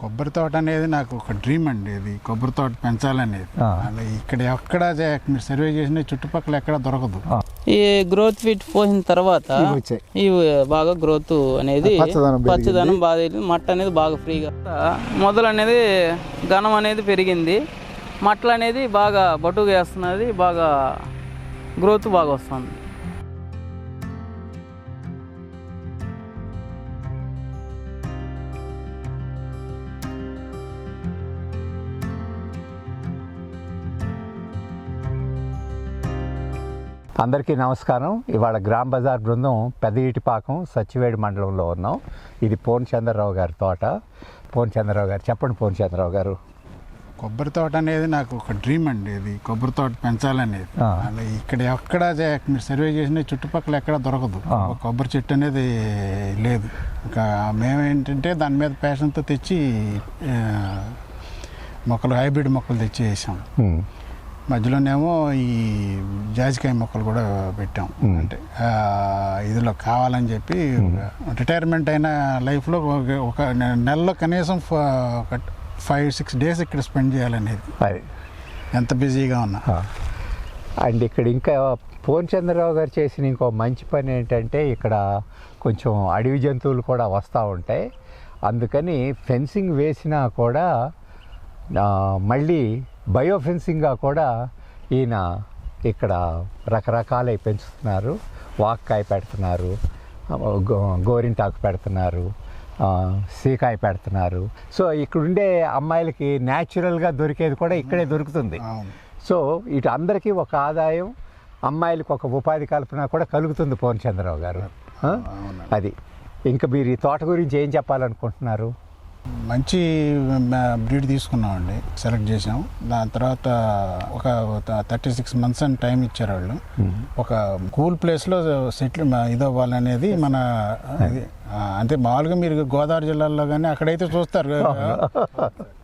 కొబ్బరి తోట అనేది నాకు ఒక డ్రీమ్ అండి. ఇది కొబ్బరి తోట పెంచాలనేది. అది ఇక్కడ ఎక్కడ మీరు సర్వే చేసిన చుట్టుపక్కల ఎక్కడ దొరకదు. ఈ గ్రోత్ ఫిట్ పోసిన తర్వాత ఇవి బాగా గ్రోత్ అనేది పచ్చదనం బాగా. మట్ట అనేది బాగా ఫ్రీగా మొదలు అనేది ఘనం అనేది పెరిగింది. మట్టలు అనేది బాగా బటుగా వేస్తున్నది. బాగా గ్రోత్ బాగా వస్తుంది. అందరికీ నమస్కారం. ఇవాళ గ్రామ్ బజార్ బృందం పెద్ద ఈటిపాకం సచ్చివేడి మండలంలో ఉన్నాం. ఇది పోన్ చంద్రరావు గారి తోట. పోన్ చంద్రరావు గారు చెప్పండి పోన్ చంద్రరావు గారు. కొబ్బరి తోట అనేది నాకు ఒక డ్రీమ్ అండి. ఇది కొబ్బరి తోట పెంచాలనేది. ఇక్కడ ఎక్కడ మీరు సర్వే చేసిన చుట్టుపక్కల ఎక్కడ దొరకదు. కొబ్బరి చెట్టు అనేది లేదు. ఇంకా మేమేంటంటే దాని మీద ప్యాషన్తో తెచ్చి మొక్కలు హైబ్రిడ్ మొక్కలు తెచ్చి వేసాం. మధ్యలోనేమో ఈ జాజికాయ మొక్కలు కూడా పెట్టాం. అంటే ఇదిలో కావాలని చెప్పి రిటైర్మెంట్ అయిన లైఫ్లో ఒక- నెలలో కనీసం ఫైవ్ సిక్స్ డేస్ ఇక్కడ స్పెండ్ చేయాలనేది. ఎంత బిజీగా ఉన్నా. అండ్ ఇక్కడ ఇంకా పోన్ చంద్రరావు గారు చేసిన ఇంకో మంచి పని ఏంటంటే ఇక్కడ కొంచెం అడవి జంతువులు కూడా వస్తూ ఉంటాయి. అందుకని ఫెన్సింగ్ వేసినా కూడా మళ్ళీ బయో ఫెన్సింగ్గా కూడా ఈయన ఇక్కడ రకరకాలై పెంచుతున్నారు వాక్కాయ పెడుతున్నారు గోరింటాకు పెడుతున్నారు సీకాయ పెడుతున్నారు. సో ఇక్కడ ఉండే అమ్మాయిలకి న్యాచురల్గా దొరికేది కూడా ఇక్కడే దొరుకుతుంది. సో ఇటు అందరికీ ఒక ఆదాయం అమ్మాయిలకు ఒక ఉపాధి కల్పన కూడా కలుగుతుంది పవన్ చంద్రరావు గారు. అది. ఇంకా మీరు ఈ తోట గురించి ఏం చెప్పాలనుకుంటున్నారు? మంచి బ్రీడ్ తీసుకున్నామండి. సెలెక్ట్ చేసాం దాని తర్వాత ఒక థర్టీ సిక్స్ మంత్స్ అని టైం ఇచ్చారు వాళ్ళు ఒక కూల్ ప్లేస్లో సెటిల్ ఇది అవ్వాలనేది మన అంటే మామూలుగా మీరు గోదావరి జిల్లాలో కానీ అక్కడైతే చూస్తారు.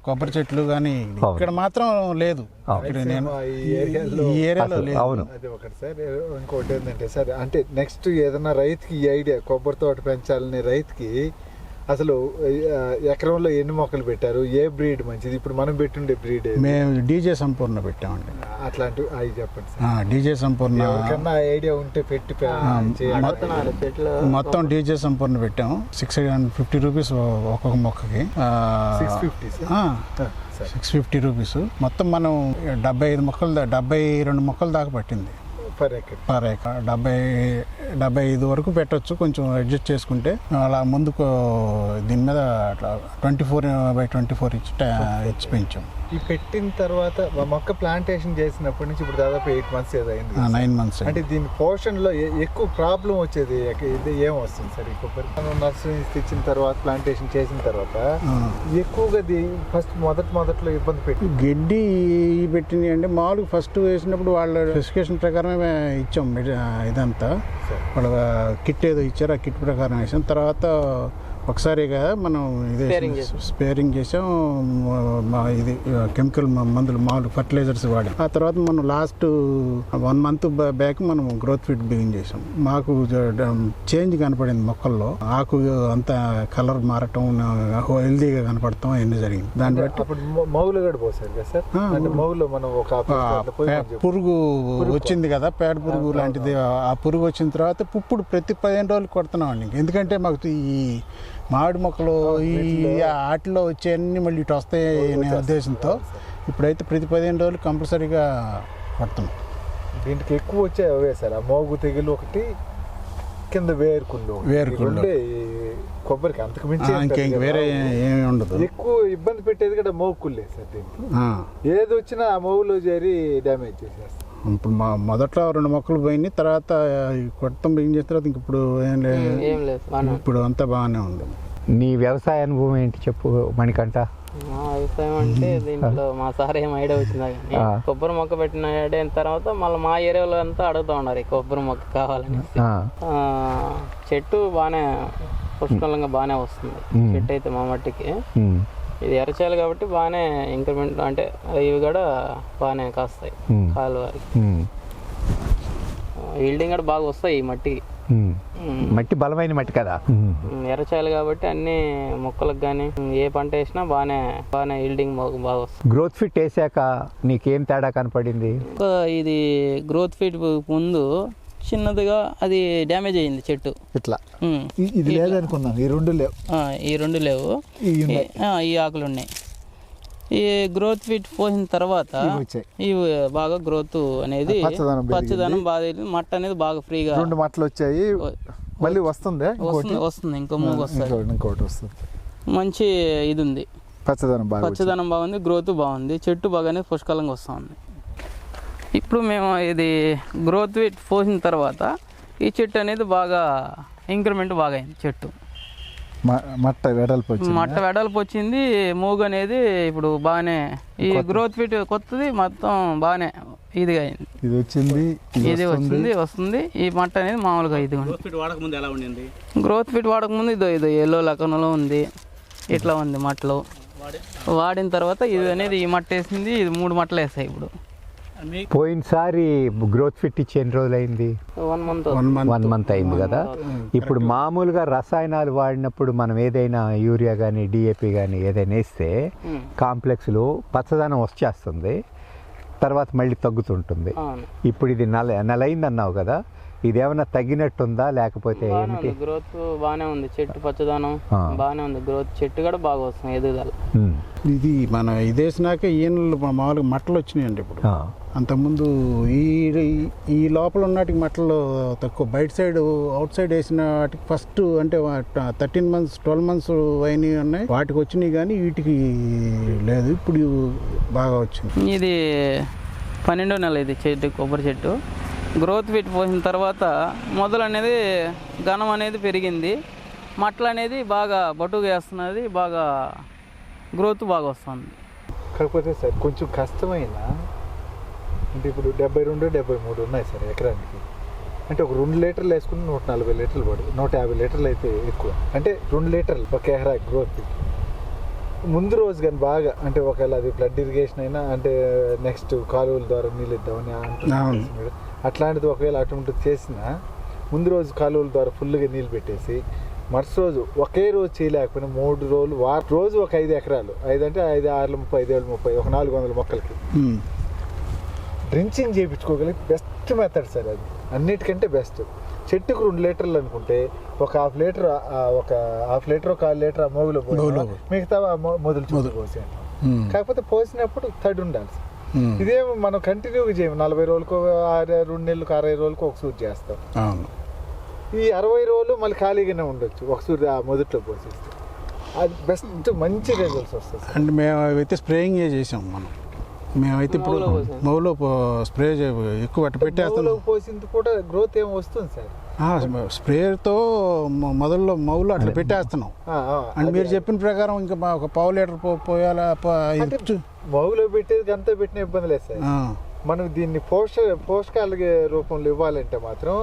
కొబ్బరి చెట్లు కానీ ఇక్కడ మాత్రం లేదు. ఇక్కడ నేను ఈ ఏరియాలో ఈ ఏరియాలో అసలు లేదు. అవును. అది ఒకటి సార్ ఇంకోటి ఏంటంటే సార్ అంటే నెక్స్ట్ ఏదైనా రైతుకి ఈ ఐడియా కొబ్బరి తోట పెంచాలనే రైతుకి అసలు ఎకరంలో ఎన్ని మొక్కలు పెట్టారు? ఏ బ్రీడ్ మంచిది? ఇప్పుడు మనం పెట్టుండే బ్రీడ్ మేము డీజే సంపూర్ణ పెట్టామండి. అట్లాంటివి అవి చెప్పండి డీజే సంపూర్ణ ఎవరికన్నా ఐడియా ఉంటే పెట్టి మొత్తం డీజే సంపూర్ణ పెట్టాం సిక్స్ హండ్రెడ్ ఫిఫ్టీ రూపీస్ ఒక్కొక్క మొక్కకి. Six fifty sir. Six fifty rupees మొత్తం మనం డెబ్బై ఐదు మొక్కలు డెబ్బై రెండు మొక్కలు దాకా పట్టింది. పర్ ఎకర్ పర్ ఏకర్ డెబ్బై డెబ్బై ఐదు వరకు పెట్టొచ్చు. కొంచెం అడ్జస్ట్ చేసుకుంటే అలా ముందుకు దీని మీద అట్లా twenty four by twenty four ఇచ్చి ఇచ్చి పెంచాం. ఈ పెట్టిన తర్వాత మొక్క ప్లాంటేషన్ చేసినప్పటి నుంచి ఇప్పుడు దాదాపు ఎయిట్ మంత్స్ ఏదో అయింది కదా సార్. నైన్ మంత్స్ అంటే దీని పోషణలో ఎక్కువ ప్రాబ్లం వచ్చేది ఏం వస్తుంది సార్? ఈ కొబ్బరి నర్సరీ తెచ్చిన తర్వాత ప్లాంటేషన్ చేసిన తర్వాత ఎక్కువగా ఫస్ట్ మొదటి మొదట్లో ఇబ్బంది పెట్టి గడ్డి పెట్టింది అంటే మామూలుగా ఫస్ట్ వేసినప్పుడు వాళ్ళ స్పెసిఫికేషన్ ప్రకారమే ఇచ్చాం మెడి- ఇదంతా వాళ్ళ కిట్ ఏదో ఇచ్చారు ఆ కిట్ ప్రకారం వేసాం తర్వాత ఒకసారి కదా మనం ఇదే. స్పేరింగ్ చేసాం. మా ఇది కెమికల్ మందులు మామూలు ఫర్టిలైజర్స్ వాడాం. ఆ తర్వాత మనం లాస్ట్ వన్ మంత్ బ్యాక్ మనం గ్రోత్ ఫిట్ బిగిన్ చేసాం. మాకు చేంజ్ కనపడింది మొక్కల్లో. ఆకు అంత కలర్ మారటం హెల్దీగా కనపడటం అన్నీ జరిగింది. దాన్ని బట్టి మౌలు. పురుగు వచ్చింది కదా పేడ పురుగు లాంటిది. ఆ పురుగు వచ్చిన తర్వాత పుప్పుడు ప్రతి పదిహేను రోజులు కొడుతున్నాం అండి. ఇంకెందుకంటే మాకు ఈ మామిడి మొక్కలు ఈ వాటిలో వచ్చే అన్ని మళ్ళీ ఇటు వస్తాయి అనే ఉద్దేశంతో ఇప్పుడైతే ప్రతి పదిహేను రోజులు కంపల్సరీగా కొడుతున్నాం దీంట్కి ఎక్కువ వచ్చే అవే సార్. ఆ మోగు తెగులు ఒకటి కింద వేరుకుళ్ళు. వేరుకుళ్ళు. కొబ్బరికి అంతకు మించి ఇంకేం వేరే. ఏమి ఉండదు. ఎక్కువ ఇబ్బంది పెట్టేది కూడా మోగుకుళ్ళే సార్ దీనికి ఏది వచ్చినా ఆ మోగులో చేరి డ్యామేజ్ చేసేస్తాం ఇప్పుడు మా మొదట్లో రెండు మొక్కలు పోయినాయి తర్వాత ఈ కొట్టం బిగిన చేసిన తర్వాత ఇంక ఇప్పుడు ఏం లేదు ఏం. ఇప్పుడు అంతా బాగానే ఉంది. నీ వ్యవసాయ అనుభవం ఏంటి చెప్పు మణికంఠ? మా వ్యవసాయం అంటే దీంట్లో మా సార్ ఏం ఐడియా వచ్చిందా కానీ. కొబ్బరి మొక్క పెట్టిన ఐడియా అయిన తర్వాత మళ్ళీ మా ఏరియాలో అంతా అడుగుతూ ఉన్నారు ఈ కొబ్బరి మొక్క కావాలని చెట్టు బాగానే పుష్కలంగా బాగానే వస్తుంది. చెట్టు అయితే మా మట్టికి. ఇది ఎరచాలి కాబట్టి బాగానే ఇంక్రిమెంట్ అంటే ఇవి కూడా బాగానే కాస్తాయి. కాలు. ఈల్డింగ్ కూడా బాగా వస్తాయి ఈ మట్టికి. మట్టి బలమైన మట్టి కదా? ఎర్రచాయలు కాబట్టి అన్ని మొక్కలకు కానీ ఏ పంట వేసినా బాగానే బాగానే ఈల్డింగ్ బాగా వస్తుంది గ్రోత్ ఫిట్ వేసాక నీకేం తేడా కనపడింది? ఇది గ్రోత్ ఫీట్ ముందు చిన్నదిగా అది డ్యామేజ్ అయింది చెట్టు. ఇట్లా. ఇది లేదనుకున్నాను ఈ రెండు లేవు. ఆ, ఈ రెండు లేవు. ఈ ఆకులు ఉన్నాయి. ఈ గ్రోత్ ఫిట్ పోసిన తర్వాత ఇవి బాగా గ్రోత్ అనేది పచ్చదనం బాగా. మట్ట అనేది బాగా ఫ్రీగా రెండు మట్టలు వచ్చాయి. మళ్ళీ వస్తుందా వస్తుంది వస్తుంది. ఇంకో మూగ వస్తుంది ఇంకోటి వస్తుంది. మంచి ఇది ఉంది. పచ్చదనం బాగా. పచ్చదనం బాగుంది గ్రోత్ బాగుంది. చెట్టు బాగానే పుష్కలంగా వస్తూ ఉంది ఇప్పుడు మేము ఇది గ్రోత్ విట్ పోసిన తర్వాత ఈ చెట్టు అనేది బాగా ఇంక్రిమెంట్ బాగా అయింది చెట్టు మట్ట వెడల్పు వచ్చింది? మట్ట వెడల్పు వచ్చింది మూగు అనేది ఇప్పుడు బాగానే ఈ గ్రోత్ ఫిట్ కొత్తది మొత్తం బాగానే ఇదిగా అయింది ఇది వచ్చింది ఇది వచ్చింది వస్తుంది. ఈ మట్ట అనేది మామూలుగా ఇది గ్రోత్ ఫిట్ వాడకముందు ఎలా ఉండింది? గ్రోత్ ఫిట్ వాడకముందు ఇదో ఇదో ఎల్లో లకనలో ఉంది. ఇట్లా ఉంది మట్టలు. వాడిన తర్వాత ఇది అనేది ఈ మట్ట వేసింది ఇది మూడు మట్టలు వేస్తాయి ఇప్పుడు. పోయినసారి గ్రోత్ ఫిట్ ఇచ్చి ఎన్ని రోజులైంది? One month one month one month అయింది కదా? ఇప్పుడు మామూలుగా రసాయనాలు వాడినప్పుడు మనం ఏదైనా యూరియా కానీ డిఏపి కానీ ఏదైనా వేస్తే కాంప్లెక్స్లు పచ్చదనం వచ్చేస్తుంది. తర్వాత మళ్ళీ తగ్గుతుంటుంది. ఇప్పుడు ఇది నెల నెల అయింది అన్నావు కదా? ఇది ఏమైనా తగ్గినట్టుందా? లేకపోతే ఏమిటి? గ్రోత్ బాగానే ఉంది. చెట్టు పచ్చదనం. బాగానే ఉంది. గ్రోత్ చెట్టు కూడా బాగా వస్తుంది ఎదుగుదల. ఇది మన ఇదేసినాక ఈనలు మామూలుగా మట్టలు వచ్చినాయండి ఇప్పుడు. ఆ. అంతకుముందు ఈ ఈ లోపల ఉన్నటికి మట్టలు తక్కువ. బయట సైడ్ అవుట్ సైడ్ వేసిన వాటికి ఫస్ట్ అంటే థర్టీన్ మంత్స్ ట్వెల్వ్ మంత్స్ అయినవి ఉన్నాయి. వాటికి వచ్చినాయి కానీ వీటికి లేదు. ఇప్పుడు బాగా వచ్చింది. ఇది పన్నెండో నెల ఇది చెట్టు కొబ్బరి చెట్టు. గ్రోత్ ఫిట్ పోసిన తర్వాత మొదలు అనేది ఘనం అనేది పెరిగింది. మట్టలు అనేది బాగా బటుగా వేస్తున్నది బాగా గ్రోత్ బాగా వస్తుంది. కాకపోతే సార్ కొంచెం కష్టమైన అంటే ఇప్పుడు డెబ్బై రెండు డెబ్బై మూడు ఉన్నాయి సార్ ఎకరానికి. అంటే ఒక రెండు లీటర్లు వేసుకుని నూట నలభై లీటర్లు పడు నూట యాభై లీటర్లు అయితే ఎక్కువ. అంటే రెండు లీటర్లు ఒక ఎకరా గ్రోత్ ముందు రోజు కానీ బాగా అంటే ఒకవేళ అది బ్లడ్ ఇరిగేషన్ అయినా అంటే నెక్స్ట్ కాలువల ద్వారా నీళ్ళు ఇద్దామని. మీరు. అట్లాంటిది ఒకవేళ అటువంటిది చేసినా ముందు రోజు కాలువల ద్వారా ఫుల్గా నీళ్ళు పెట్టేసి మరుసటి రోజు ఒకే రోజు చేయలేకపోయినా మూడు రోజులు వార రోజు ఒక ఐదు ఎకరాలు ఐదు అంటే ఐదు ఆరు ముప్పై ఐదు ఏళ్ళు ముప్పై ఒక నాలుగు వందల మొక్కలకి. డ్రించింగ్ చేయించుకోగలిగి బెస్ట్ మెథడ్ సార్ అది అన్నిటికంటే బెస్ట్ చెట్టుకు రెండు లీటర్లు అనుకుంటే ఒక హాఫ్ లీటర్ ఒక హాఫ్ లీటర్ ఒక హాఫ్ లీటర్ ఆ మోగులో మిగతా మొదలు మొదలు. పోసేయండి. కాకపోతే పోసినప్పుడు తడి ఉండాలి. ఇదేం మనం కంటిన్యూగా చేయము నలభై రోజులకు రెండు నెలలకు అరవై రోజులకు ఒక సూట్ చేస్తాం. అవును. ఈ అరవై రోజులు మళ్ళీ ఖాళీగానే ఉండొచ్చు. ఒక సూట్ ఆ మొదట్లో పోసేస్తే. అది బెస్ట్ మంచి రిజల్ట్స్ వస్తాయి సార్. అంటే మేము అయితే స్ప్రేయింగ్ చేసాం మనం. మేమైతే ఇప్పుడు మౌలో స్ప్రే ఎక్కువ అట్ట మోగులోకి పోసింది కూడా గ్రోత్ ఏం వస్తుంది సార్? స్ప్రేతో మొదల్లో మౌలు అట్లా పెట్టేస్తున్నాం. అండ్ మీరు. చెప్పిన ప్రకారం ఇంకా మా ఒక పావు లీటర్ పో- పోయాలా మౌలో పెట్టేది అంతా పెట్టిన ఇబ్బంది లేదు సార్. మనం దీన్ని పోష పోషకాల రూపంలో ఇవ్వాలంటే మాత్రం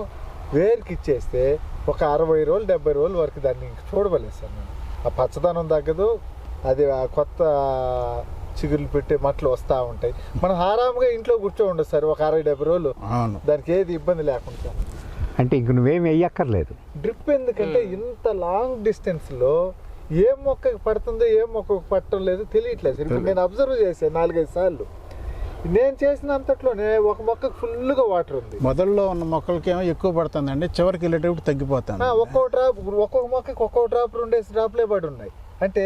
వేరుకి ఇచ్చేస్తే ఒక అరవై రోజులు డెబ్బై రోజుల వరకు దాన్ని ఇంక చూడవలేదు సార్ మనం ఆ పచ్చదనం తగ్గదు అది ఆ కొత్త చిగుర్లు పెట్టే మట్లు వస్తూ ఉంటాయి. మనం ఆరాముగా ఇంట్లో కూర్చో ఉండదు సార్ ఒక అరవై డెబ్బై రోజులు. అవును. దానికి ఏది ఇబ్బంది లేకుండా అంటే ఇంక నువ్వేం వెయ్యక్కర్లేదు డ్రిప్ ఎందుకంటే ఇంత లాంగ్ డిస్టెన్స్లో ఏ మొక్కకి పడుతుందో ఏ మొక్కకు పట్టడం లేదు తెలియట్లేదు. సార్ ఇప్పుడు నేను అబ్జర్వ్ చేశాను నాలుగైదు సార్లు. నేను చేసినంతట్లోనే ఒక మొక్కకు ఫుల్గా వాటర్ ఉంది. మొదల్లో ఉన్న మొక్కలకేమో ఎక్కువ పడుతుందండి చివరికి వెళ్ళేటప్పుడు తగ్గిపోతాను ఆ, ఒక్కో డ్రాప్ ఒక్కొక్క మొక్కకి ఒక్కో డ్రాప్ రెండేసి డ్రాప్లే పడి ఉన్నాయి అంటే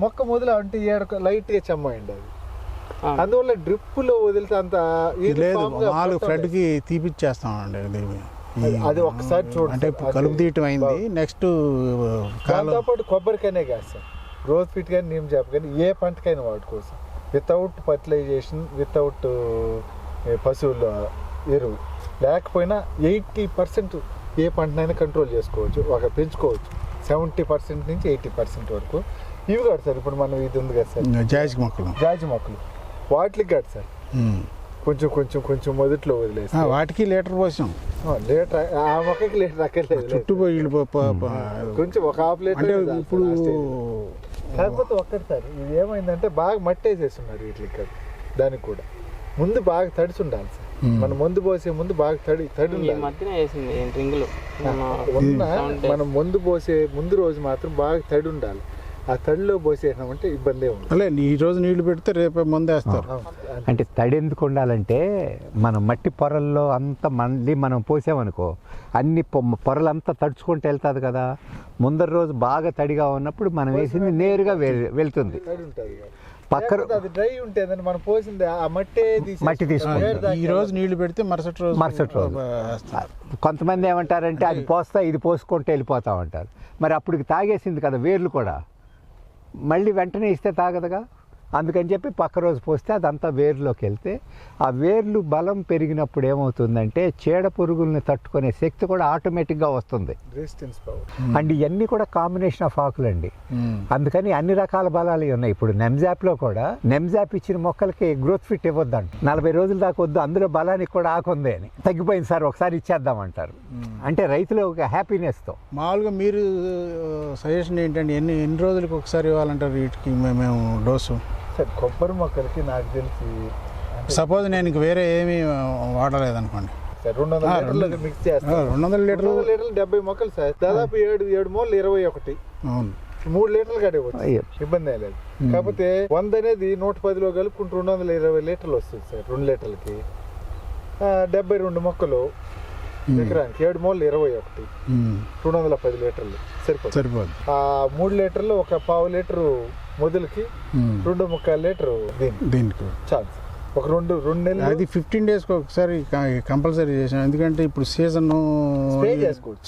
మొక్క మొదలు అంటే ఏడు లైట్గా చెమ్మండి అది. అందువల్ల డ్రిప్పులో వదిలితే అంత లేదు నాలుగు ఫ్లడ్కి తీపిచ్చేస్తామండి అది- ఒక్కసారి చూడండి అంటే కలుపు తీయటం అయింది. నెక్స్ట్ దాంతోపాటు కొబ్బరికాయనే కాదు సార్. గ్రోత్ ఫిట్ కానీ నీమ్ జాబ్ కానీ ఏ పంటకైనా వాడుకోవచ్చు. వితౌట్ ఫర్టిలైజేషన్ వితౌట్ పశువుల ఎరువు. లేకపోయినా ఎయిటీ పర్సెంట్ ఏ పంటనైనా కంట్రోల్ చేసుకోవచ్చు ఒక పెంచుకోవచ్చు. సెవెంటీ పర్సెంట్ నుంచి ఎయిటీ పర్సెంట్ వరకు. ఇవి కాదు సార్ ఇప్పుడు మనం ఇది ఉంది కదా సార్. జాజికి మొక్కలు జాజి మొక్కలు వాటికి కాదు సార్. కొంచెం కొంచెం కొంచెం మొదట్లో వదిలేసి వాటికి లీటర్ పోసాం. లీటర్ ఆ మొక్కకి లీటర్ అక్కర్లేదు చుట్టూ కొంచెం ఒక హాఫ్ లీటర్ సార్ ఇప్పుడు. కాకపోతే ఒక్కటిసారి ఇది ఏమైందంటే బాగా మట్టి వేసేస్తున్నారు వీటికి దానికి కూడా. ముందు బాగా తడిసి ఉండాలి సార్. మనం ముందు పోసే ముందు బాగా తడి తడి మనం ముందు పోసే ముందు రోజు మాత్రం బాగా తడి ఉండాలి. ఆ తడిలో పోసేసినామంటే ఇబ్బందే ఉంది అలే ఈ రోజు నీళ్ళు పెడితే రేపే ముందేస్తారు అంటే తడి ఎందుకు ఉండాలంటే మనం మట్టి పొరల్లో అంతా మళ్ళీ మనం పోసామనుకో అన్ని పొరలంతా తడుచుకుంటూ వెళ్తుంది కదా. ముందర రోజు బాగా తడిగా ఉన్నప్పుడు మనం వేసింది నేరుగా వెళ్తుంది. తడి ఉంటుంది పక్క డ్రై ఉంటేదని మనం పోసింది ఆ మట్టే మట్టి తీసుకుంటాం. ఈ రోజు నీళ్ళు పెడితే మరుసటి రోజు మరుసటి రోజు. కొంతమంది ఏమంటారంటే అది పోస్తా ఇది పోసుకుంటూ వెళ్ళిపోతా ఉంటారు. మరి అప్పుడు తాగేసింది కదా వేర్లు కూడా. మళ్ళీ వెంటనే ఇస్తే తాగదుగా? అందుకని చెప్పి పక్క రోజు పోస్తే అదంతా వేర్లోకి వెళ్తే ఆ వేర్లు బలం పెరిగినప్పుడు ఏమవుతుందంటే చీడ పురుగుల్ని తట్టుకునే శక్తి కూడా ఆటోమేటిక్గా వస్తుంది. పవర్ అండ్ ఇవన్నీ కూడా కాంబినేషన్ ఆఫ్ ఆకులండి ఉమ్. అందుకని అన్ని రకాల బలాలు ఉన్నాయి. ఇప్పుడు నెమ్జాప్లో కూడా నెమ్జాప్ ఇచ్చిన మొక్కలకి గ్రోత్ ఫిట్ ఇవ్వద్దంట. నలభై రోజుల దాకా వద్దు అందులో బలానికి కూడా ఆకు ఉంది అని. తగ్గిపోయింది సార్ ఒకసారి ఇచ్చేద్దామంటారు. అంటే రైతులు ఒక హ్యాపీనెస్తో మామూలుగా మీరు సజెషన్ ఏంటంటే ఎన్ని ఎన్ని రోజులకు ఒకసారి ఇవ్వాలంటారు వీటికి మేము డోసు సార్ కొబ్బరి మొక్కలకి నాకు తెలిసి సపోజ్ నేను ఇంక వేరే ఏమీ వాడలేదు అనుకోండి సార్ రెండు వందల లీటర్లు రెండు- మిక్స్ చేస్తాం. రెండు వందల లీటర్లు లీటర్లు డెబ్బై మొక్కలు సార్. దాదాపు ఏడు ఏడు మూలలు ఇరవై ఒకటి. అవును. మూడు లీటర్లు కడవచ్చు అయ్యో. ఇబ్బంది లేదు. కాకపోతే వంద అనేది నూట పదిలో కలుపుకుంటూ రెండు వందల ఇరవై లీటర్లు వస్తుంది సార్ రెండు లీటర్లకి. డెబ్బై రెండు మొక్కలు ఎకరానికి ఏడు మూలలు ఇరవై ఒకటి. రెండు వందల పది లీటర్లు సరిపోతుంది. సరిపోదు. ఆ మూడు లీటర్లు ఒక పావు లీటరు మొదలుకి. రెండు ముక్కాలు లీటరు దీనికి. దీనికి. ఛాన్స్ ఒక రెండు రెండు నెలలు అది ఫిఫ్టీన్ డేస్కి ఒకసారి కంపల్సరీ చేసాం ఎందుకంటే ఇప్పుడు సీజన్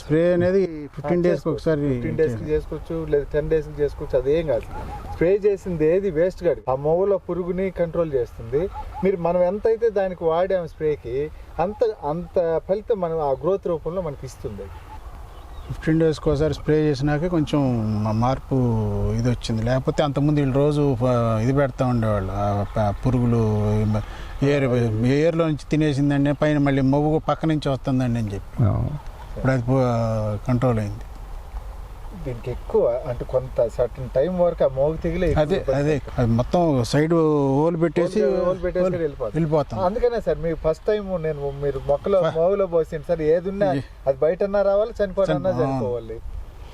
స్ప్రే అనేది ఫిఫ్టీన్ డేస్కి ఒకసారి ఫిఫ్టీన్ డేస్కి చేసుకోవచ్చు లేదా టెన్ డేస్కి చేసుకోవచ్చు అదేం కాదు. స్ప్రే చేసింది ఏది వేస్ట్ కాదు. ఆ మొవ్వలో పురుగుని కంట్రోల్ చేస్తుంది. మీరు మనం ఎంత అయితే దానికి వాడాం స్ప్రేకి అంత అంత ఫలితం మనం ఆ గ్రోత్ రూపంలో మనకి ఇస్తుంది. ఫిఫ్టీన్ డేస్కి ఒకసారి స్ప్రే చేసినాక కొంచెం మార్పు ఇది వచ్చింది. లేకపోతే అంతకుముందు వీళ్ళు రోజు ఇది పెడతా ఉండేవాళ్ళు. పురుగులు ఏర్ ఏర్లో నుంచి తినేసిందండి పైన మళ్ళీ మొవ్వు పక్క నుంచి వస్తుందండి అని చెప్పి. ఇప్పుడు అది కంట్రోల్ అయింది. దీనికి ఎక్కువ అంటే కొంత సర్టన్ టైం వరకు ఆ మోగు తెగిలే అదే అదే మొత్తం సైడ్ హోల్ పెట్టేసి హోల్ పెట్టేసి. వెళ్ళిపోతాం. అందుకనే సార్ మీరు ఫస్ట్ టైం నేను మీరు మొక్కలో మోగులో పోసింది సార్ ఏది ఉన్నా అది బయట రావాలి చనిపోయినా చనిపో- చనిపోవాలి.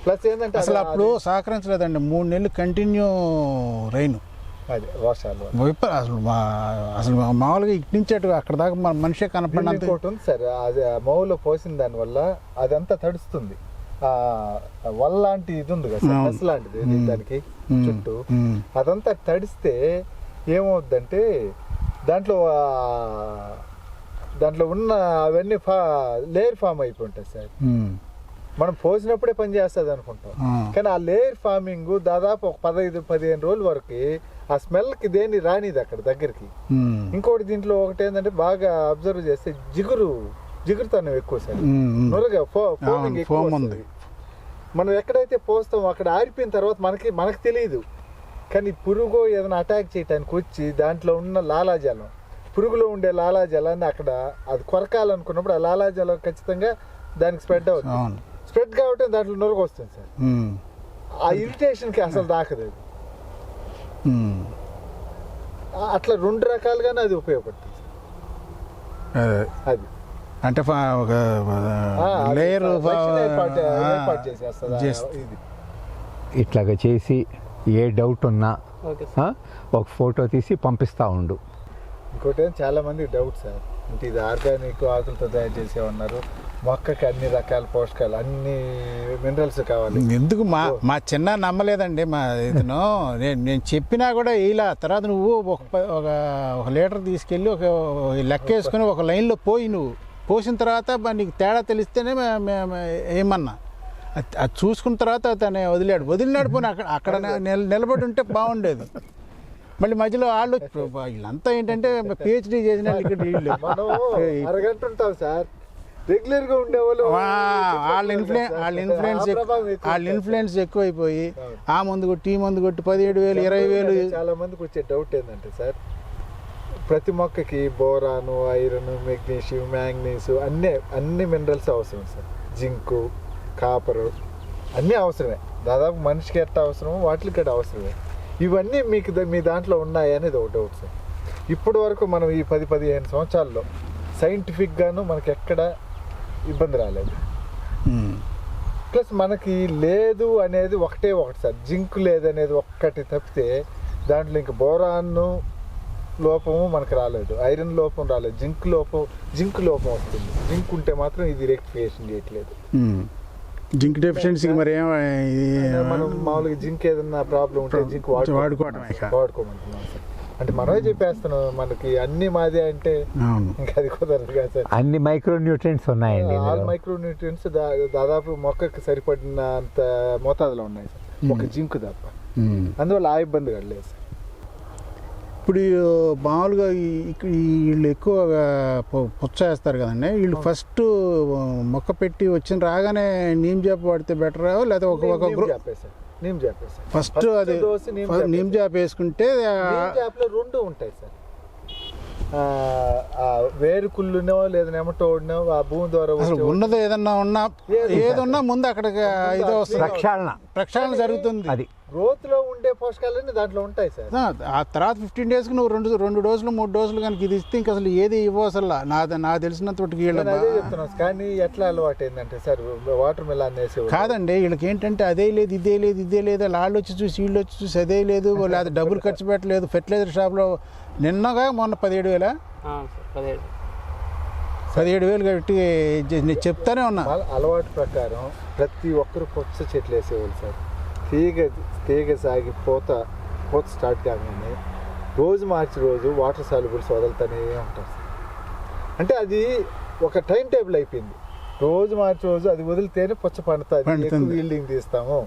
ప్లస్ ఏంటంటే అసలు అప్పుడు సహకరించలేదండి. మూడు నెలలు కంటిన్యూ రైన్ అది వర్షాలు అసలు మా- అసలు మామూలుగా ఇటు నుంచి అటు అక్కడ దాకా మన మనిషే కనపడినంత ఉంది సార్ అది మౌలో పోసిన దాని వల్ల అదంతా తడుస్తుంది. వల్ల లాంటి ఇది ఉంది కదా. మెస్ లాంటిది. దానికి. చుట్టూ. అదంతా తడిస్తే ఏమవుద్దంటే దాంట్లో దాంట్లో ఉన్న అవన్నీ ఫా లేయర్ ఫామ్ అయిపోయి ఉంటాయి సార్. మనం పోసినప్పుడే పని చేస్తుంది అనుకుంటాం. కానీ ఆ లేయర్ ఫార్మింగ్ దాదాపు ఒక పదహైదు పదిహేను రోజుల వరకు ఆ స్మెల్కి దేని రానిది అక్కడ దగ్గరికి. ఇంకోటి దీంట్లో ఒకటి ఏంటంటే బాగా అబ్జర్వ్ చేస్తే జిగురు జిగురుతనం ఎక్కువ సార్. నురగ ఫో- foaming అవును, ఎక్కువ. మనం ఎక్కడైతే పోస్తామో అక్కడ ఆరిపోయిన తర్వాత మనకి మనకు తెలియదు. కానీ పురుగు ఏదైనా అటాక్ చేయడానికి వచ్చి దాంట్లో ఉన్న లాలాజలం పురుగులో ఉండే లాలాజలాన్ని అక్కడ అది కొరకాలనుకున్నప్పుడు ఆ లాలాజలం ఖచ్చితంగా దానికి స్ప్రెడ్ అవుతుంది. అవును. స్ప్రెడ్ కావటం దాంట్లో నురగ వస్తుంది సార్. ఆ ఇరిటేషన్కి అసలు దాకదు అట్లా రెండు రకాలుగానే అది ఉపయోగపడుతుంది అదే. అంటే లేయర్ ఇట్లాగ చేసి ఏ డౌట్ ఉన్నా ఒక ఫోటో తీసి పంపిస్తూ ఉండు. ఇంకోటి చాలా మంది డౌట్ సార్. అంటే ఇది ఆర్గానిక్ ఆకులతో తయారు చేసేవన్నారు మొక్కకి అన్ని రకాల పోషకాలు అన్ని మినరల్స్ కావాలి. ఎందుకు మా మా చిన్న నమ్మలేదండి మా ఇతను. నేను నేను చెప్పినా కూడా ఇలా తర్వాత నువ్వు ఒక ఒక లీటర్ తీసుకెళ్ళి ఒక లెక్క వేసుకొని ఒక లైన్లో పోయి నువ్వు. పోసిన తర్వాత నీకు తేడా తెలిస్తేనే ఏమన్నా. అది చూసుకున్న తర్వాత తను వదిలాడు. వదిలినాడు పోనీ అక్కడ అక్కడ నిల- నిలబడి ఉంటే బాగుండేది. మళ్ళీ మధ్యలో వాళ్ళు వీళ్ళంతా ఏంటంటే పిహెచ్డీ చేసిన వాళ్ళు వీళ్ళు. మనం అరగంట ఉంటాం సార్. రెగ్యులర్గా ఉండేవాళ్ళు వా, వాళ్ళ ఇన్ఫ్లుయెన్స్ వాళ్ళ ఎక్కువ వాళ్ళ ఇన్ఫ్లుయెన్స్ ఎక్కువైపోయి ఆ ముందు కొట్టి ఈ ముందు కొట్టి పదిహేడు వేలు ఇరవై వేలు చాలా మందికి వచ్చే డౌట్ ఏంటంటే సార్ ప్రతి మొక్కకి బోరాను ఐరన్ మెగ్నీషియం మ్యాంగనీస్ అన్ని అన్ని మినరల్స్ అవసరం సార్. జింకు కాపరు అన్నీ అవసరమే. దాదాపు మనిషికి ఎట్ట అవసరమో వాటికి కూడా అవసరమే. ఇవన్నీ మీకు మీ దాంట్లో ఉన్నాయి అనేది ఒక డౌట్ సార్. ఇప్పటి వరకు మనం ఈ పది పదిహేను సంవత్సరాల్లో సైంటిఫిక్గాను మనకి ఎక్కడ ఇబ్బంది రాలేదు. ప్లస్ మనకి లేదు అనేది ఒకటే ఒకటి సార్. జింక్ లేదనేది ఒక్కటి తప్పితే దాంట్లో ఇంక బోరాన్ను లోపము మనకు రాలేదు. ఐరన్ లోపం రాలేదు. జింక్ లోపం జింక్ లోపం వస్తుంది. జింక్ ఉంటే మాత్రం ఇది రెక్టిఫికేషన్ చేయట్లేదు. జింక్ డెఫిషియన్సీకి మరి మనం మామూలుగా జింక్ ఏదన్నా ప్రాబ్లం ఉంటే జింక్. వాడుకోమంటున్నాం సార్. అంటే మనమే చెప్పేస్తున్నాం? మనకి అన్ని మాదే అంటే అవును. ఇంకా అది కుదరదు కదా సార్. అన్ని మైక్రో న్యూట్రియంట్స్ ఉన్నాయండి ఆల్. మైక్రో న్యూట్రియన్స్ దాదాపు మొక్కకి సరిపడినంత మోతాదులో ఉన్నాయి సార్. ఒక జింక్ తప్ప. అందువల్ల ఆ ఇబ్బంది కడలేదు సార్. ఇప్పుడు మామూలుగా వీళ్ళు ఎక్కువగా పు- పుచ్చ వేస్తారు కదండి. వీళ్ళు ఫస్ట్ మొక్క పెట్టి వచ్చిన రాగానే నీమ్ జాప్ వాడితే బెటర్? లేకపోతే ఒక ఒక నీమ్ గ్రూ జాపే సార్ నీమ్ జాపే సార్ ఫస్ట్ అది నీమ్ జాపే వేసుకుంటే రెండు ఉంటాయి సార్. వేరు కుళ్ళునో లేదా నెమటోడినో ఆ భూమి ద్వారా అసలు ఉన్నది ఏదన్నా ఉన్నా ఏది ఏదున్నా ముందు ఇది వస్తుంది. ప్రక్షాళన ప్రక్షాళన జరుగుతుంది. అది. గ్రోత్లో ఉండే పోషకాలన్నీ దాంట్లో ఉంటాయి సార్. ఆ, తర్వాత ఫిఫ్టీన్ డేస్కి నువ్వు రెండు రెండు డోసులు మూడు డోసులు కనుక ఇది ఇస్తే ఇంక అసలు ఏది ఇవ్వ అసలు? నా నాకు తెలిసినంత మటుకు వీళ్ళ నేను అదే కానీ ఎట్లా అలవాటు ఏంటంటే సార్ వాటర్ మిలాన్ వేసే కాదండి వీళ్ళకి ఏంటంటే అదే లేదు ఇదే లేదు ఇదే లేదు వాళ్ళు వచ్చి చూసి వీళ్ళు వచ్చి చూసి అదే లేదు లేదా డబ్బులు ఖర్చు పెట్టలేదు ఫెర్టిలైజర్ షాప్లో నిన్నగా మొన్న పదిహేడు వేల? పదిహేడు. పదిహేడు వేలు కట్టి ఇచ్చేసి నేను చెప్తానే ఉన్నా. అలవాటు ప్రకారం ప్రతి ఒక్కరు పొచ్చ చెట్లు వేసేవాళ్ళు సార్. తీగ తీగ సాగి పోత పోత స్టార్ట్ కాగానే రోజు మార్చి రోజు వాటర్ సాల్యుబుల్స్ వదులుతూనే ఉంటారు సార్. అంటే అది ఒక టైం టేబుల్ అయిపోయింది. రోజు మార్చి రోజు అది వదిలితేనే పొచ్చ పండుతుంది ఈల్డింగ్ తీస్తాము.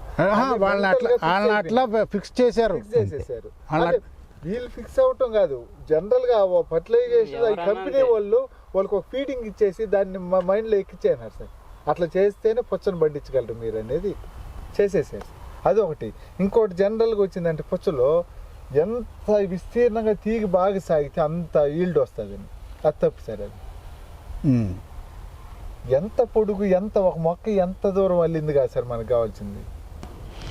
వాళ్ళని అట్లా వాళ్ళని అట్లా. ఫిక్స్ చేశారు. ఫిక్స్ చేసేసారు. వీళ్ళు ఫిక్స్ అవటం కాదు. జనరల్గా ఫర్టిలైజేషన్ ఈ కంపెనీ. వాళ్ళు వాళ్ళకి ఒక ఫీడింగ్ ఇచ్చేసి దాన్ని మా మైండ్లో ఎక్కిచ్చేయన్నారు సార్. అట్లా చేస్తేనే పుచ్చను పండించగలరు మీరు అనేది చేసేసారు. అదొకటి. ఇంకోటి జనరల్గా వచ్చిందంటే పుచ్చలో ఎంత విస్తీర్ణంగా తీగ బాగా సాగితే అంత ఈల్డ్ వస్తుంది అది తప్పు సార్ అది. ఎంత పొడుగు ఎంత ఒక మొక్క ఎంత దూరం అల్లింది కాదు సార్ మనకు కావాల్సింది.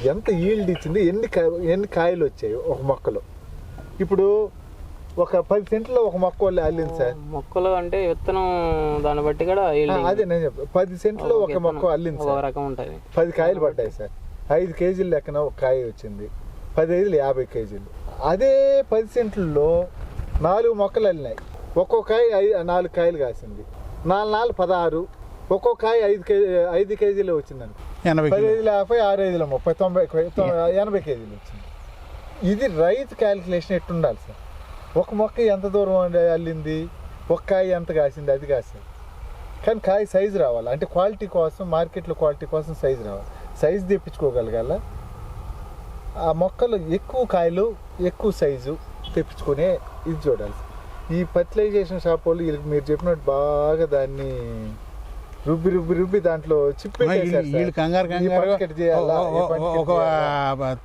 ఎంత ఈల్డ్ ఇచ్చింది ఎన్ని కా- ఎన్ని కాయలు వచ్చాయి ఒక మొక్కలో. ఇప్పుడు ఒక పది సెంట్లో ఒక మొక్క వాళ్ళు అల్లింది సార్. మొక్కలు అంటే విత్తనం దాన్ని బట్టి కూడా. అదే నేను చెప్ప పది సెంట్లో ఒక మొక్క అల్లింది ఒక సార్. రకం ఉంటుంది పది కాయలు పడ్డాయి సార్. ఐదు కేజీలు లెక్కన ఒక కాయ వచ్చింది. పది ఐదులు యాభై కేజీలు. అదే పది సెంట్లలో నాలుగు మొక్కలు అల్లినాయి. ఒక్కో కాయ నాలుగు కాయలు కాసింది. నాలుగు నాలుగు పదహారు. ఒక్కో కాయ ఐదు కేజీ ఐదు కేజీలు వచ్చిందండి ఎనభై పది. ఐదుల యాభై ఆరు ఐదుల ముప్పై తొంభై తొంభై- ఎనభై కేజీలు వచ్చింది. ఇది రైతు క్యాలిక్యులేషన్ ఎట్టుండాలి సార్? ఒక మొక్క ఎంత దూరం అల్లింది? ఒక కాయ ఎంత కాసింది? అది కాసింది. కానీ కాయ సైజు రావాలి. అంటే క్వాలిటీ కోసం మార్కెట్లో క్వాలిటీ కోసం సైజు రావాలి. సైజు తెప్పించుకోగలగాల? ఆ మొక్కలు ఎక్కువ కాయలు ఎక్కువ సైజు తెప్పించుకునే ఇది చూడాలి ఈ ఫర్టిలైజేషన్ షాప్ వాళ్ళు వీళ్ళకి మీరు చెప్పినట్టు బాగా దాన్ని రుబ్బి రుబ్బి రుబ్బి దాంట్లో చిప్పి వీళ్ళు కంగారు కంగారు ఒక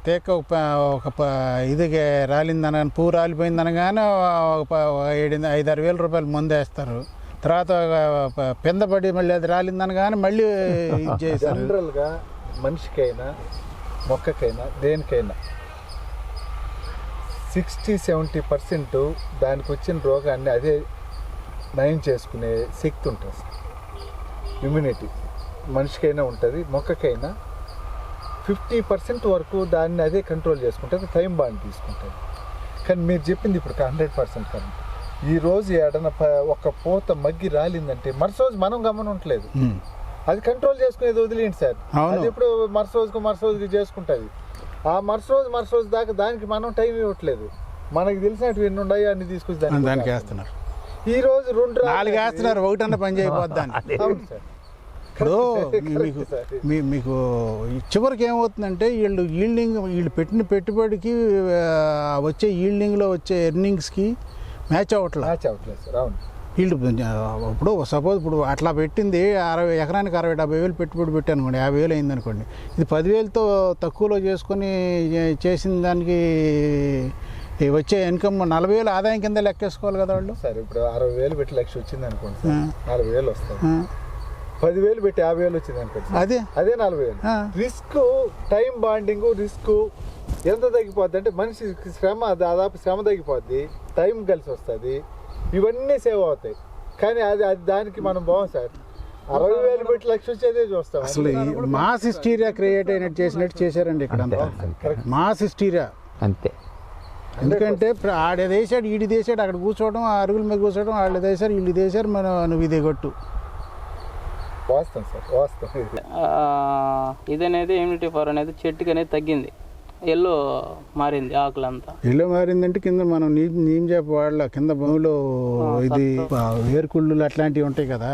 తేక ఒక ఇది రాలిందన పువ్వు రాలిపోయింది అనగానే ఒక ఏడు ఐదు ఆరు వేల రూపాయలు మందు వేస్తారు. తర్వాత ఒక ప- పింద పడి మళ్ళీ అది రాలిందనగానే మళ్ళీ ఇది చేస్తారు. జనరల్గా మనిషికైనా మొక్కకైనా దేనికైనా సిక్స్టీ సెవెంటీ పర్సెంట్ దానికి వచ్చిన రోగాన్ని అదే నయం చేసుకునే శక్తి ఉంటుంది ఇమ్యూనిటీ మనిషికైనా ఉంటుంది మొక్కకైనా. ఫిఫ్టీ పర్సెంట్ వరకు దాన్ని అదే కంట్రోల్ చేసుకుంటుంది టైం బాండ్ తీసుకుంటుంది. కానీ మీరు చెప్పింది ఇప్పుడు హండ్రెడ్ పర్సెంట్ కరెంట్ ఈ రోజు ఏడన ప- ఒక పూత మగ్గి రాలిందంటే మరుస రోజు మనం గమనించలేదు ఉమ్. అది కంట్రోల్ చేసుకునేది వదిలేండి సార్. అది ఇప్పుడు మరుస రోజుకు మరుస రోజుకి చేసుకుంటుంది. ఆ మరుస రోజు మరుస రోజు దాకా దానికి మనం టైం ఇవ్వట్లేదు. మనకి తెలిసినట్టు ఎన్ని ఉన్నాయో అన్ని తీసుకొచ్చి దానికి. వేస్తున్నారు. ఈ రోజు రెండు నాలుగు వేస్తున్నారు ఒకటన్నా పని చేయబోద్దాన్ని అవును సార్. ఇప్పుడు మీకు. మీ మీకు చివరికి ఏమవుతుందంటే వీళ్ళు ఈల్డింగ్ వీళ్ళు పెట్టిన పెట్టుబడికి వచ్చే ఈల్డింగ్లో వచ్చే ఎర్నింగ్స్కి మ్యాచ్ అవ్వట్లేదు మ్యాచ్ అవ్వట్లేదు సార్ అవును. వీళ్ళు ఇప్పుడు సపోజ్ ఇప్పుడు అట్లా పెట్టింది అరవై ఎకరానికి అరవై డెబ్బై వేలు పెట్టుబడి పెట్టాను అనుకోండి యాభై వేలు అయింది అనుకోండి. ఇది పదివేలతో తక్కువలో చేసుకొని చేసిన దానికి వచ్చే ఇన్కమ్ నలభై వేలు ఆదాయం కింద లెక్కేసుకోవాలి కదా వాళ్ళు? సార్ ఇప్పుడు అరవై వేలు పెట్టి లక్ష వచ్చింది అనుకోండి. నలభై వేలు వస్తుంది ఆ, పదివేలు పెట్టి యాభై వేలు వచ్చింది అనుకోండి. అదే. అదే నలభై వేలు. రిస్క్ టైం బాండింగ్ రిస్క్ ఎంత తగ్గిపోద్ది అంటే మనిషి శ్రమ దాదాపు శ్రమ తగ్గిపోద్ది టైం కలిసి వస్తుంది ఇవన్నీ సేవ్ అవుతాయి. కానీ అది అది దానికి మనం బాగుంది సార్. అరవై వేలు పెట్టి లక్ష వచ్చేదే చూస్తాం. అసలు మాస్ హిస్టీరియా క్రియేట్ అయినట్టు చేసినట్టు చేశారండి ఇక్కడ అంతా. Mass hysteria. అంతే. ఎందుకంటే ఆడేది వేసాడు ఈడి వేసాడు అక్కడ కూర్చోవడం ఆ అరుగుల మీద కూర్చోవడం వాళ్ళు వేసారు వీళ్ళు వేసారు మనం నువ్వు ఇదే కొట్టు. వాస్తవం సార్ వాస్తవం ఇది. ఆ, ఇది అనేది ఇమ్యూనిటీ పవర్ అనేది చెట్టుకి అనేది తగ్గింది. ఎల్లో మారింది ఆకులంతా. ఇల్లు మారిందంటే కింద మనం నీ నీమ్ చేప వాళ్ళ కింద భూమిలో ఇది వేరుకుళ్ళు అట్లాంటివి ఉంటాయి కదా.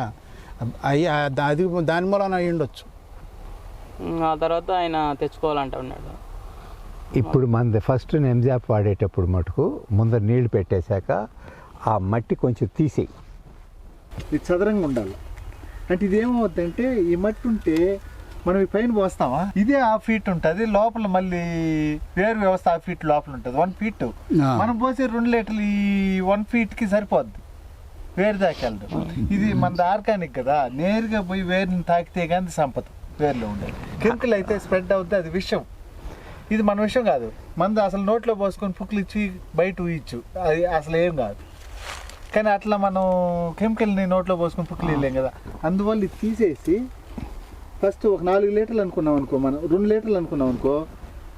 అవి అది దాని మూలన అయి ఉండొచ్చు. ఆ తర్వాత ఆయన తెచ్చుకోవాలంట ఉన్నాడు ఇప్పుడు మనది ఫస్ట్ నెమ్జాప్ వాడేటప్పుడు మటుకు ముందర నీళ్ళు పెట్టేశాక ఆ మట్టి కొంచెం తీసేయి. ఇది చదరంగా ఉండాలి. అంటే ఇది ఏమవుతుందంటే ఈ మట్టి ఉంటే మనం ఈ పైన పోస్తామా? ఇదే హాఫ్ ఫీట్ ఉంటుంది లోపల మళ్ళీ వేరు వ్యవస్థ హాఫ్ ఫీట్ లోపల ఉంటుంది వన్ ఫీట్. మనం పోసే రెండు లీటర్లు ఈ వన్ ఫీట్కి సరిపోద్ది వేరు దాకెళ్ళదు ఇది మన ఆర్గానిక్ కదా నేరుగా పోయి వేరుని తాకితే కానీ సంపద వేరులో ఉండేది కెమికల్ అయితే స్ప్రెడ్ అవుద్ది అది విషయం ఇది మన విషయం కాదు మంది అసలు నోట్లో పోసుకొని పుక్కులు ఇచ్చి బయట ఊయచ్చు అది అసలు ఏం కాదు. కానీ అట్లా మనం కెమికల్ని నోట్లో పోసుకొని పుక్కులు వెళ్ళాం కదా. అందువల్ల ఇది తీసేసి ఫస్ట్ ఒక నాలుగు లీటర్లు అనుకున్నాం అనుకో మనం రెండు లీటర్లు అనుకున్నాం అనుకో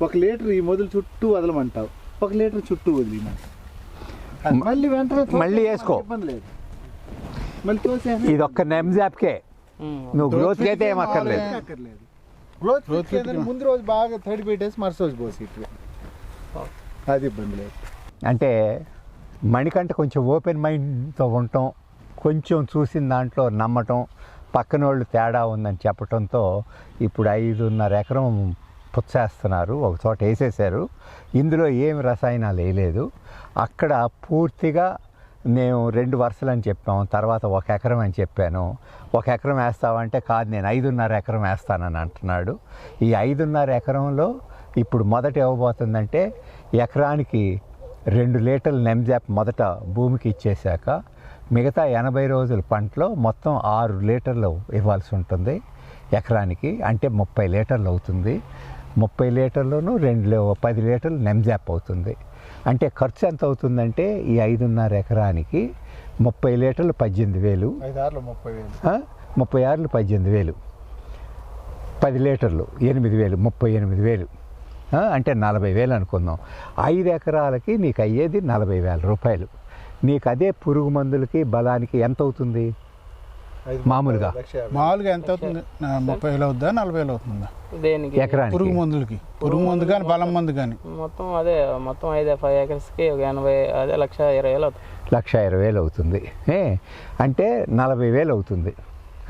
ఒక లీటర్ ఈ మొదలు చుట్టూ వదలమంటావు. ఒక లీటర్ చుట్టూ వదిలి మళ్ళీ వెంటనే మళ్ళీ వేసుకో. ఇబ్బంది లేదు. మళ్ళీ తోసే ఇది ఒక్క నెమ్జాప్కే నువ్వు గ్రోత్కి అయితే ఏం అక్కర్లేదు. అక్కర్లేదు. గ్రోత్ గ్రోత్ ముందు రోజు బాగా థర్టీ పెట్టేసి మరుసటి రోజు పోసి అది ఇబ్బంది లేదు. అంటే మణికంట కొంచెం ఓపెన్ మైండ్తో ఉండటం కొంచెం చూసిన దాంట్లో నమ్మటం పక్కన వాళ్ళు తేడా ఉందని చెప్పటంతో ఇప్పుడు ఐదున్నర ఎకరం పుచ్చేస్తున్నారు ఒక చోట వేసేసారు ఇందులో ఏమి రసాయనాలు వేయలేదు. అక్కడ పూర్తిగా నేను రెండు వరుసలు అని చెప్పాము తర్వాత ఒక ఎకరం అని చెప్పాను. ఒక ఎకరం వేస్తావంటే కాదు నేను ఐదున్నర ఎకరం వేస్తానని అంటున్నాడు. ఈ ఐదున్నర ఎకరంలో ఇప్పుడు మొదట ఇవ్వబోతుందంటే ఎకరానికి రెండు లీటర్ల నెమ్జాప్ మొదట భూమికి ఇచ్చేశాక మిగతా ఎనభై రోజుల పంటలో మొత్తం ఆరు లీటర్లు ఇవ్వాల్సి ఉంటుంది ఎకరానికి అంటే ముప్పై లీటర్లు అవుతుంది. ముప్పై లీటర్లోనూ రెండు పది లీటర్లు నెమ్జాప్ అవుతుంది. అంటే ఖర్చు ఎంత అవుతుందంటే ఈ ఐదున్నర ఎకరానికి ముప్పై లీటర్లు పద్దెనిమిది వేలు. ముప్పై వేలు. ఆ? ముప్పై ఆరులు పద్దెనిమిది వేలు. పది లీటర్లు ఎనిమిది వేలు ముప్పై ఎనిమిది వేలు? అంటే నలభై వేలు అనుకుందాం. ఐదు ఎకరాలకి నీకు అయ్యేది నలభై వేల రూపాయలు. నీకు అదే పురుగు మందులకి బలానికి ఎంత అవుతుంది? మామూలుగా. మామూలుగా ఎంత అవుతుంది? ముప్పై వేలు అవుద్దా? నలభై వేలు అవుతుందా? దేనికి? ఎకరానికి. పురుగు మందులకి. పురుగు మందు కానీ బలం మందు కానీ. మొత్తం అదే మొత్తం ఐదు ఫైవ్ ఏకర్స్కి ఒక ఎనభై అదే లక్ష ఇరవై వేలు అవుతుంది. లక్ష ఇరవై వేలు అవుతుంది. ఏ? అంటే నలభై వేలు అవుతుంది.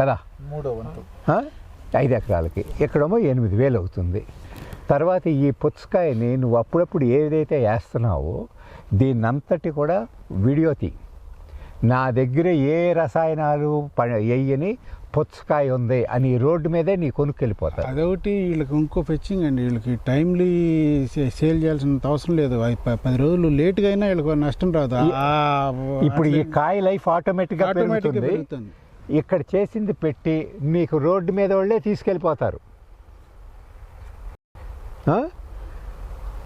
కదా? మూడో వంతు. ఆ? ఐదు ఎకరాలకి. ఇక్కడేమో ఎనిమిది వేలు అవుతుంది. తర్వాత ఈ పుచ్చకాయని నువ్వు అప్పుడప్పుడు ఏదైతే వేస్తున్నావో దీన్నంతటి కూడా వీడియో తీ. నా దగ్గర ఏ రసాయనాలు ప వేయని పుచ్చకాయ ఉంది అని రోడ్డు మీదే నీ కొనుక్కెళ్ళిపోతారు. అదొకటి వీళ్ళకి ఇంకో ఫెచ్చింగ్ అండి. వీళ్ళకి టైమ్లీ సేల్ చేయాల్సినంత అవసరం లేదు. పది రోజులు లేట్గా అయినా వీళ్ళకి నష్టం రాదు. ఇప్పుడు ఈ కాయ లైఫ్ ఆటోమేటిక్గా పెరుగుతుంది. ఇక్కడ చేసింది పెట్టి మీకు రోడ్డు మీద వాళ్ళే తీసుకెళ్ళిపోతారు?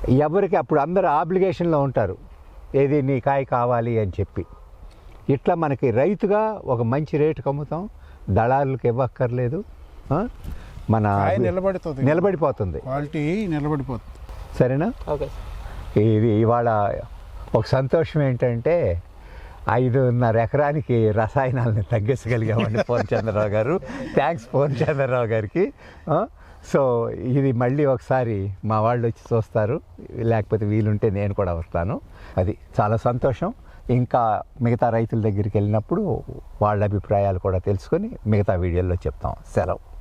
ఎవరికి అప్పుడు అందరు ఆబ్లిగేషన్లో ఉంటారు. ఏది నీ కాయ కావాలి అని చెప్పి. ఇట్లా మనకి రైతుగా ఒక మంచి రేటుకి అమ్ముతాం దళారులకు ఇవ్వక్కర్లేదు. ఆ? మన కాయ నిలబడుతుంది. నిలబడిపోతుంది. క్వాలిటీ నిలబడిపోతుంది. సరేనా? ఓకే. ఇది ఇవాళ ఒక సంతోషం ఏంటంటే ఐదున్నర ఎకరానికి రసాయనాలను తగ్గించగలిగామండి పవన్ చంద్రరావు గారు. థ్యాంక్స్ పవన్ చంద్రరావు గారికి. ఆ, సో ఇది మళ్ళీ ఒకసారి మా వాళ్ళు వచ్చి చూస్తారు. లేకపోతే వీలుంటే నేను కూడా వస్తాను. అది చాలా సంతోషం. ఇంకా మిగతా రైతుల దగ్గరికి వెళ్ళినప్పుడు వాళ్ళ అభిప్రాయాలు కూడా తెలుసుకొని మిగతా వీడియోల్లో చెప్తాం. సెలవు.